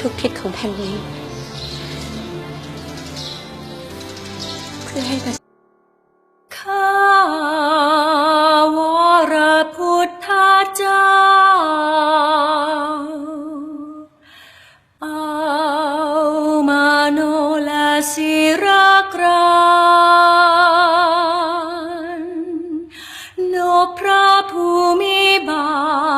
ทุกทิศของแผ่นดินเพื่อให้ประข้าวรพุทธเจ้าเอามาโนลาศิรกรโนพระภูมิบาล